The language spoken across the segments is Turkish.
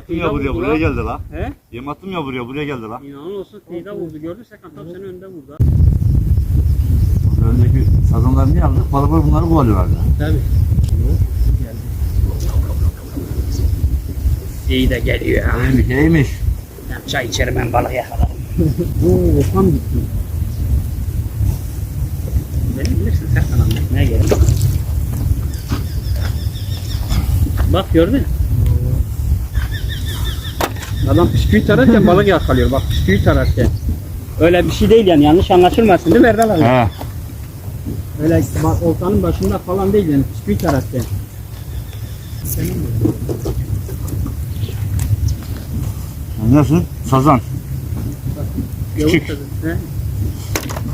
attım ya buraya, buraya geldi la. He? Yem attım ya buraya, buraya geldi la. İnan olsun kıyıda vurdu. Gördün Serkan tam senin önünde vurdu. ha. Öndeki sazanları niye aldık? Balıklar bunları kovalıyorlardı. Tabii. Geldi. İyi de geliyor ya. İyiymiş, iyiymiş. Hem çay içerim hem balık yakalarım. Oo, tam gitti. Beni bilirsin Serkan anlatmaya gelin. Bak gördün mü? Adam bisküvit ararken balık yakalıyor. Bak bisküvit ararken. Öyle bir şey değil yani yanlış anlaşılmasın değil mi Erdal abi? He. Öyle bak oltanın başında falan değil yani bisküvit ararken. Senin mi? Nasıl? Sazan. Küçük. He?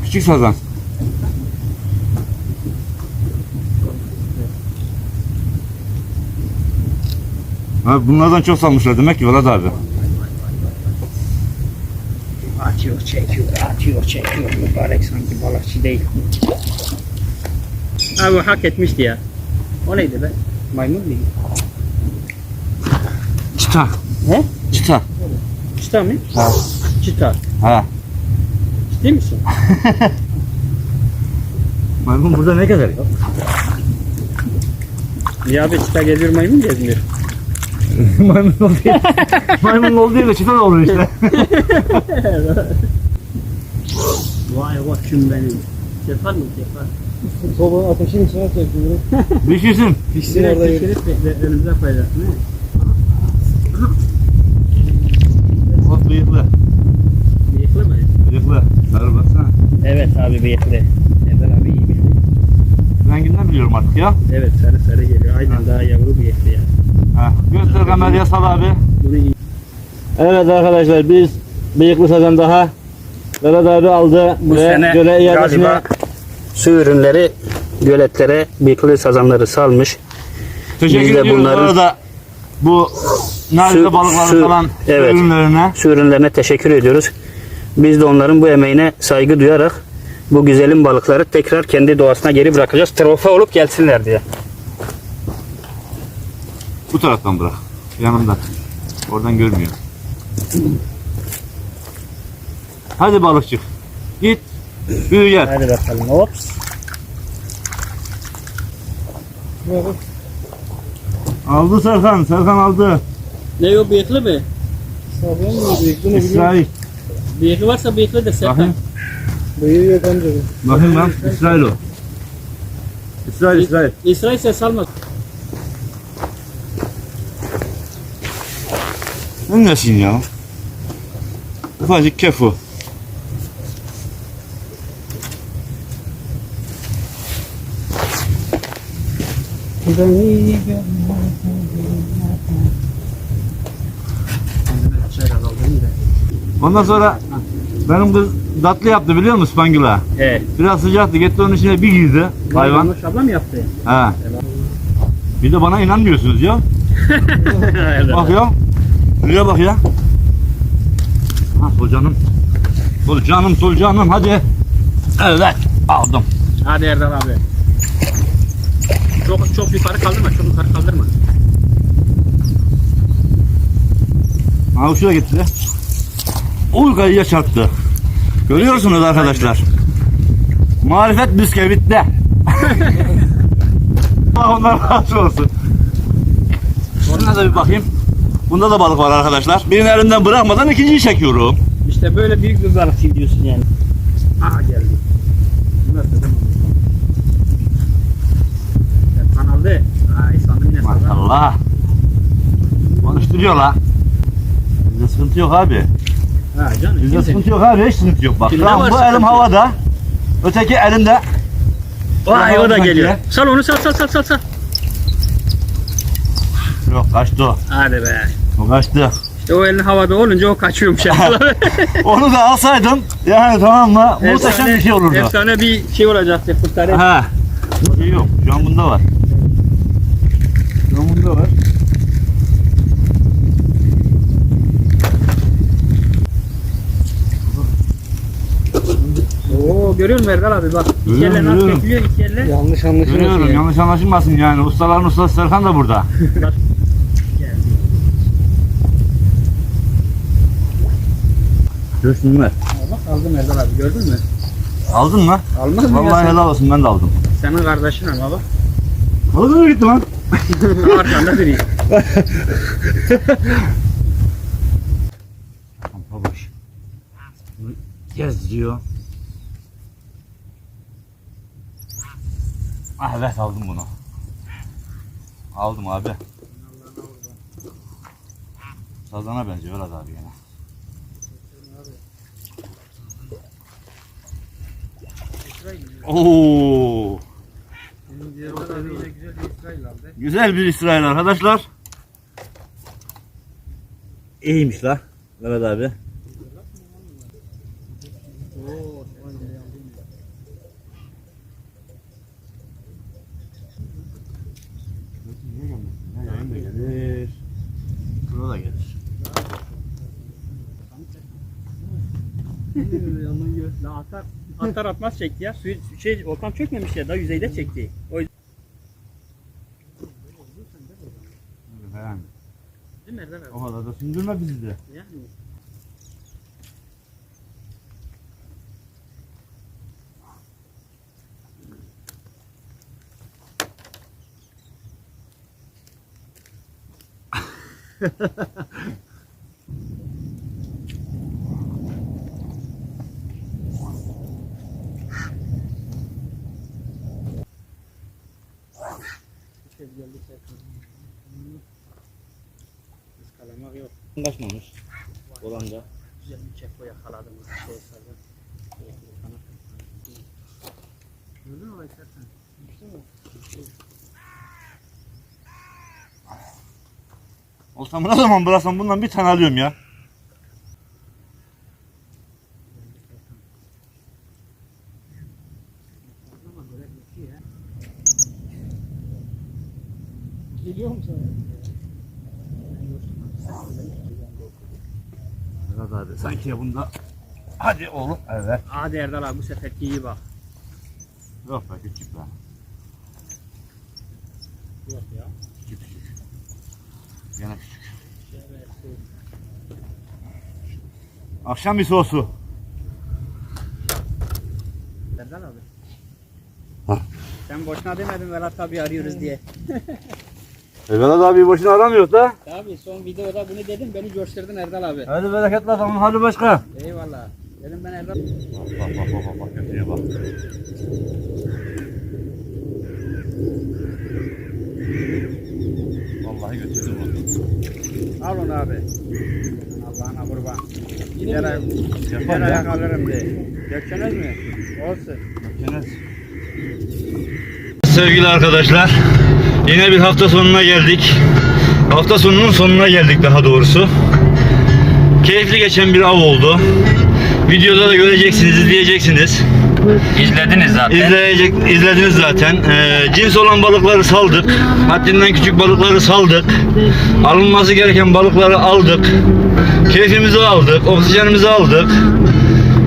Küçük sazan. Ha, bunlardan çok salmışlar demek ki Vedat abi. Atıyor, çekiyor, atıyor, çekiyor. Mübarek sanki balıkçı değil. Abi hak etmişti ya. O neydi be? Maymun muydu? Çıta. He? Çıta. Çita mı? Ha. Çita. Ha. Ciddi misin? Maymun burada ne kadar ya? Ya abi çita geziyor maymun gezmiyor. Maymun olduğu Maymun olduğu yerde çıta da olur işte. Vay koçum benim. Sefer mi sefer? Soba ateşin içine çekiyorum. Düşürsün. Pişsin orada. pişirip de- önümüze koyacaksın he? Bak bıyıklı. Bıyıklı mı? Bıyıklı. Sarı baksana. Evet abi bıyıklı. Erdal abi iyi biliyor. Renginden biliyorum artık ya. Evet sarı sarı geliyor. Aynen daha yavru bıyıklı ya. Göster kameraya sal abi. Evet arkadaşlar biz bıyıklı sazan daha Vedat abi aldı Bu ve sene göle iadesine galiba su ürünleri göletlere bıyıklı sazanları salmış. Teşekkür Biz de ediyoruz bunların- bu arada. Bu Su- balıkları su- falan evet. ürünlerine. Su ürünlerine teşekkür ediyoruz. Biz de onların bu emeğine saygı duyarak bu güzelim balıkları tekrar kendi doğasına geri bırakacağız. Trofe olup gelsinler diye. Bu taraftan bırak. Yanımdan. Oradan görmüyor. Hadi balıkçı. Git. Büyü gel. Hadi bakalım. Ops. Aldı Serkan. Serkan aldı. Ne o bıyıklı mı? Sazan mı bıyıklı ne. İsrail. Bıyıklı varsa bıyıklıdır Bakayım. Bıyığı yok amca. Bakayım lan. İsrail o. İsrail İsrail. İsrail ses salmaz. Ya? Ufacık kefu. Ondan sonra benim kız tatlı yaptı biliyor musun Spangula? Evet. Biraz sıcaktı. Gitti onun içine bir girdi hayvan. Yanlış ablam yaptı. Ha. Bir de bana inanmıyorsunuz ya. Bak ya. Şuraya bak ya. Ha solcanım. Solcanım solcanım hadi. Evet aldım. Hadi Erdal abi. Çok çok yukarı kaldırma, çok yukarı kaldırma. Ha şuraya gitti. O kayıya çarptı. Görüyorsunuz arkadaşlar. Marifet bisküvitte. Allah ondan razı olsun. Ona da bir bakayım. Bunda da balık var arkadaşlar. Birini elimden bırakmadan ikinciyi çekiyorum. İşte böyle büyük bir balıkçı gidiyorsun yani. Aha geldi. Nasıl? Serkan aldı. Ay sandım yine. Maşallah. Konuşturuyor la. Bizde sıkıntı yok abi. Ha canım. Bizde sıkıntı yok abi. Hiç sıkıntı yok. Bak bu sıkıntı elim havada. Öteki elimde. Vay o da geliyor. Sal onu sal sal sal sal. Yok kaçtı o. Hadi be. O kaçtı. İşte o elin havada olunca o kaçıyormuş. Onu da alsaydım yani tamam mı? Muhteşem bir şey olurdu. Efsane bir şey olacaktı kurtarı. Ha. Bir şey yok. Şu an bunda var. Şu an bunda var. Oo görüyor musun Erdal abi bak. İki Görüyorum, elle nasıl görüyorum. iki elle. Yanlış anlaşılmasın Görüyorum ya. yanlış anlaşılmasın yani. Ustaların ustası Serkan da burada. Görsünler. Bak aldım Erdal abi gördün mü? Aldın mı? Almaz mı Vallahi ya helal olsun ben de aldım. sen? Senin kardeşin ama bak. Balık nereye gitti lan? Arkanda duruyor. Babuş. Geziyor. Ah evet aldım bunu. Aldım abi. Sazana benziyor Vedat abi gene. Oo, güzel bir İsrail arkadaşlar. İyiymiş la Vedat abi. Da gelir. Daha atar, atar atmaz çekti ya. Suyu, şey, ortam çökmemiş ya. Daha yüzeyde çekti. O yüzden. Yani, Değil mi Erdal abi? o kadar da sündürme bizi de. Yani. Iskalamak yok. Kaçmamış. Olan da. Güzel bir çeko yakaladım. Şey sardım. Gördün mü istersen? Olsam ne zaman bıraksam bundan bir tane alıyorum ya. Vedat abi sanki bunda. Hadi oğlum. Evet. Hadi Erdal abi bu seferki iyi bak. Yok be küçük be. Yok ya. Küçük küçük. Gene küçük. Akşam bir sosu. Erdal abi. Ha. Sen boşuna demedin Velat abi arıyoruz diye. E Vedat abi boşuna aramıyor da. Abi son videoda bunu dedim beni coşturdun Erdal abi. Hadi bereketli adamın hadi başka. Eyvallah. Dedim ben Erdal. Bak bak bak bak bak bak kötüye bak. Vallahi götürdü bu. Al onu abi. Allah'ına kurban. Gider, ay- gider ayak ya. alırım de. Dökçeniz mi? Olsun. Sevgili arkadaşlar, yine bir hafta sonuna geldik. Hafta sonunun sonuna geldik daha doğrusu. Keyifli geçen bir av oldu. Videoda da göreceksiniz, izleyeceksiniz. İzlediniz zaten. İzleyecek, izlediniz zaten. Ee, cins olan balıkları saldık. Haddinden küçük balıkları saldık. Alınması gereken balıkları aldık. Keyfimizi aldık, oksijenimizi aldık.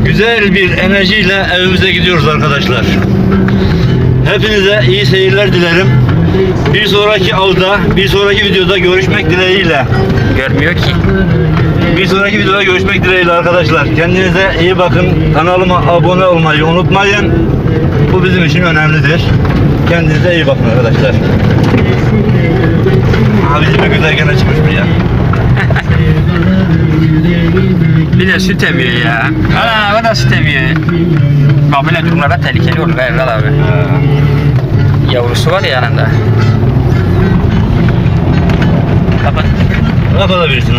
Güzel bir enerjiyle evimize gidiyoruz arkadaşlar. Hepinize iyi seyirler dilerim. Bir sonraki avda, bir sonraki videoda görüşmek dileğiyle. Görmüyor ki. Bir sonraki videoda görüşmek dileğiyle arkadaşlar. Kendinize iyi bakın. Kanalıma abone olmayı unutmayın. Bu bizim için önemlidir. Kendinize iyi bakın arkadaşlar. Abi bizim güzel gene çıkmış bir ya. Bir de süt emiyor ya. Ana o da süt emiyor. Böyle durumlarda tehlikeli olur Erdal abi. Yavrusu var ya yanında. Kapat. Kapatabilirsin